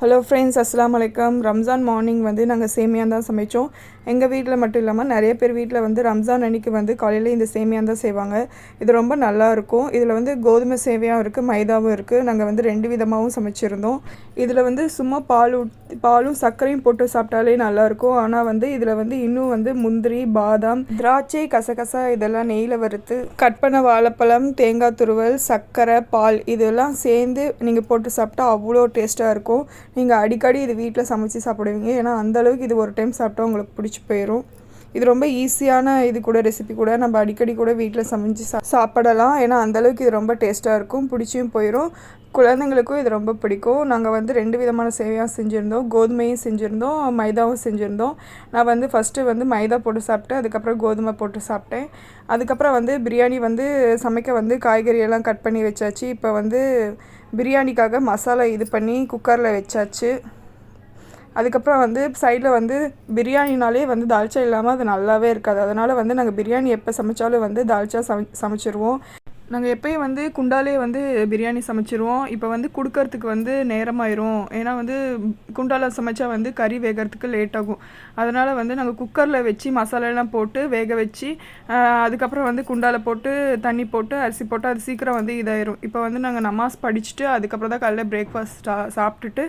Hello friends அஸ்லாம் வலைக்கம் Ramzan morning வந்து நாங்கள் சேமியா தான் சமைச்சோம். எங்கள் வீட்டில் மட்டும் இல்லாமல் நிறைய பேர் வீட்டில் வந்து ரம்ஜான் அன்னைக்கு வந்து காலையில் இந்த சேமியா தான் செய்வாங்க. இது ரொம்ப நல்லா இருக்கும். இதில் வந்து கோதுமை சேவையாகவும் இருக்குது மைதாவும் இருக்குது நாங்கள் வந்து ரெண்டு விதமாகவும் சமைச்சிருந்தோம். இதில் வந்து சும்மா பால் பாலும் சர்க்கரையும் போட்டு சாப்பிட்டாலே நல்லாயிருக்கும் ஆனால் வந்து இதில் வந்து இன்னும் வந்து முந்திரி பாதாம் திராட்சை கசகசா இதெல்லாம் நெய்யில் வறுத்து கட் பண்ண வாழைப்பழம் தேங்காய் துருவல் சர்க்கரை பால் இதெல்லாம் சேர்ந்து நீங்கள் போட்டு சாப்பிட்டா அவ்வளோ டேஸ்ட்டாக இருக்கும். நீங்கள் அடிக்கடி இது வீட்டில் சமைச்சு சாப்பிடுவீங்க. ஏன்னா அந்த அளவுக்கு இது ஒரு டைம் சாப்பிட்டா உங்களுக்கு பிடிச்சி போயிடும் இது ரொம்ப ஈஸியான இது கூட ரெசிபி கூட. நம்ம அடிக்கடி கூட வீட்டில் சமைச்சு சா சாப்பிடலாம். ஏன்னா அந்தளவுக்கு இது ரொம்ப டேஸ்ட்டாக இருக்கும். பிடிச்சியும் போயிடும் குழந்தைங்களுக்கும் இது ரொம்ப பிடிக்கும். நாங்கள் வந்து ரெண்டு விதமான சேவையாக செஞ்சுருந்தோம். கோதுமையும் செஞ்சுருந்தோம். மைதாவும் செஞ்சுருந்தோம். நான் வந்து ஃபஸ்ட்டு வந்து மைதா போட்டு சாப்பிட்டேன். அதுக்கப்புறம் கோதுமை போட்டு சாப்பிட்டேன். அதுக்கப்புறம் வந்து பிரியாணி வந்து சமைக்க வந்து காய்கறியெல்லாம் கட் பண்ணி வச்சாச்சு. இப்போ வந்து பிரியாணிக்காக மசாலா இது பண்ணி குக்கரில் வச்சாச்சு. அதுக்கப்புறம் வந்து சைடில் வந்து பிரியாணினாலே வந்து தால்ச்சா இல்லாமல் அது நல்லாவே இருக்காது. அதனால் வந்து நாங்கள் பிரியாணி எப்போ சமைச்சாலும் வந்து தால்ச்சா சமை சமைச்சிருவோம். நாங்கள் எப்பயும் வந்து குண்டாலே வந்து பிரியாணி சமைச்சிருவோம். இப்போ வந்து கொடுக்கறதுக்கு வந்து நேரமாயிரும். ஏன்னா வந்து குண்டால சமைச்சா வந்து கறி வேகிறதுக்கு லேட் ஆகும் அதனால் வந்து நாங்கள் குக்கரில் வச்சு மசாலாலாம் போட்டு வேக வச்சு அதுக்கப்புறம் வந்து குண்டால போட்டு தண்ணி போட்டு அரிசி போட்டு அது சீக்கிரம் வந்து இதாயிரும். இப்போ வந்து நாங்கள் நமாஸ் படிச்சுட்டு அதுக்கப்புறம் தான் காலையில் பிரேக்ஃபாஸ்ட் சாப்பிட்டுட்டு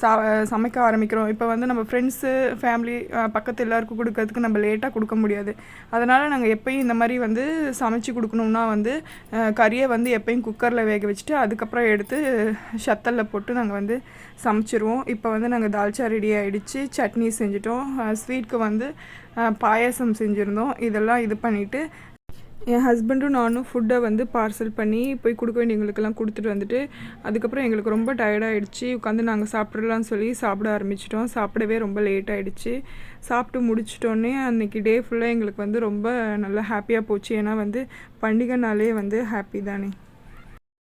சா சமைக்க ஆரம்பிக்கிறோம். இப்போ வந்து நம்ம ஃப்ரெண்ட்ஸு ஃபேமிலி பக்கத்து எல்லாருக்கும் கொடுக்கறதுக்கு நம்ம லேட்டாக கொடுக்க முடியாது. அதனால் நாங்கள் எப்பயும் இந்த மாதிரி வந்து சமைச்சு கொடுக்கணும்னா வந்து கறியை வந்து எப்பயும் குக்கரில் வேக வச்சுட்டு அதுக்கப்புறம் எடுத்து சத்தலில் போட்டு நாங்கள் வந்து சமைச்சிருவோம். இப்போ வந்து நாங்கள் தால்ச்சா ரெடி ஆகிடுச்சு சட்னி செஞ்சிட்டோம். ஸ்வீட்க்கு வந்து பாயாசம் செஞ்சுருந்தோம். இதெல்லாம் இது பண்ணிவிட்டு என் ஹஸ்பண்டும் நானும் ஃபுட்டை வந்து பார்சல் பண்ணி போய் கொடுக்க வேண்டியவங்களுக்கெல்லாம் கொடுத்துட்டு வந்துட்டு அதுக்கப்புறம் எங்களுக்கு ரொம்ப டயர்டாகிடுச்சு உட்காந்து நாங்கள் சாப்பிட்றலாம்னு சொல்லி சாப்பிட ஆரம்பிச்சிட்டோம். சாப்பிடவே ரொம்ப லேட் ஆகிடுச்சு சாப்பிட்டு முடிச்சிட்டோன்னே அன்றைக்கி டே ஃபுல்லாக எங்களுக்கு வந்து ரொம்ப நல்லா ஹாப்பியாக போச்சு. ஏன்னா வந்து பண்டிகைனாலே வந்து ஹாப்பி தானே.